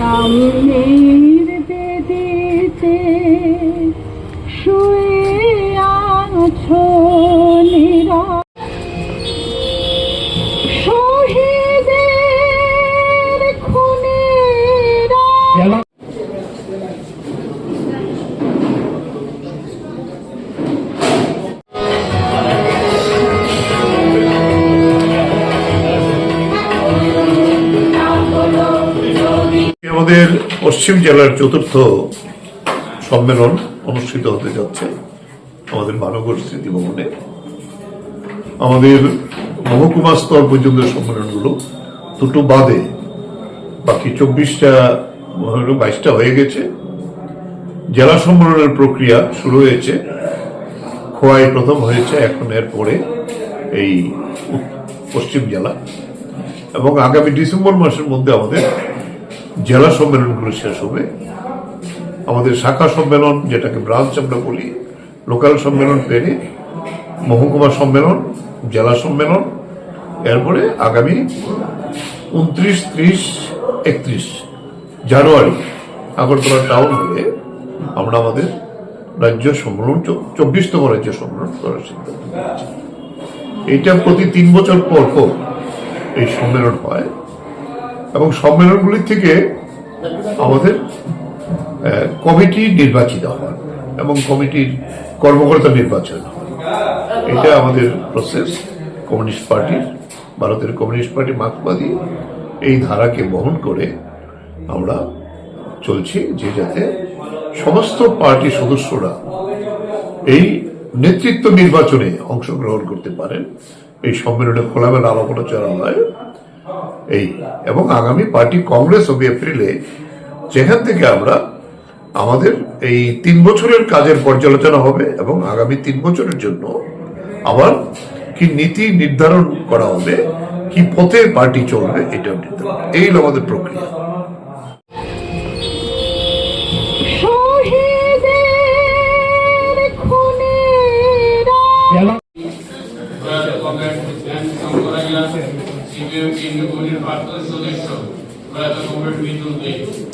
সামনের বেদিতে শুয়ে আছো নিরা শহীদের খুনেরা পশ্চিম জেলার চতুর্থ সম্মেলন অনুষ্ঠিত হতে যাচ্ছে আমাদের মানগর স্মৃতি ভবনে আমাদের মহকুমা স্তর পর্যন্ত সম্মেলনগুলো দুটো বাদে বাকি চব্বিশটা বাইশটা হয়ে গেছে। জেলা সম্মেলনের প্রক্রিয়া শুরু হয়েছে, খোয়াই প্রথম হয়েছে, এখন এর পরে এই পশ্চিম জেলা। এবং আগামী ডিসেম্বর মাসের মধ্যে আমাদের জেলা সম্মেলনগুলো শেষ হবে। আমাদের শাখা সম্মেলন, যেটাকে ব্রাঞ্চ আমরা বলি, লোকাল সম্মেলন পেরে মহকুমা সম্মেলন, জেলা সম্মেলন, এরপরে আগামী উনত্রিশ, ত্রিশ, একত্রিশ জানুয়ারি আগরতলা টাউন হলে আমরা আমাদের রাজ্য সম্মেলন, চব্বিশতম রাজ্য সম্মেলন করার সিদ্ধান্ত এটা প্রতি তিন বছর পর পর এই সম্মেলন হয়। এবং সম্মেলনগুলি থেকে আমাদের কমিটি নির্বাচিত হয় এবং কমিটির কর্মকর্তা নির্বাচন এটা আমাদের প্রসেস কমিউনিস্ট পার্টির ভারতের কমিউনিস্ট পার্টি মার্ক্সবাদী এই ধারাকে বহন করে আমরা চলছি যে যাতে সমস্ত পার্টি সদস্যরা এই নেতৃত্ব নির্বাচনে অংশগ্রহণ করতে পারেন, এই সম্মেলনে খোলামেলা আলাপ আলোচনা হয়। এই এবং আগামী পার্টি কংগ্রেস হবে এপ্রিলে যেখান থেকে আমরা আমাদের এই তিন বছরের কাজের পর্যালোচনা হবে এবং আগামী তিন বছরের জন্য আবার কি নীতি নির্ধারণ করা হবে কি পথে পার্টি চলবে এটাও নির্ধারণ এই হলো আমাদের প্রক্রিয়া। CPM kendi koordinatörleri sonuçta burada komut bitmedi.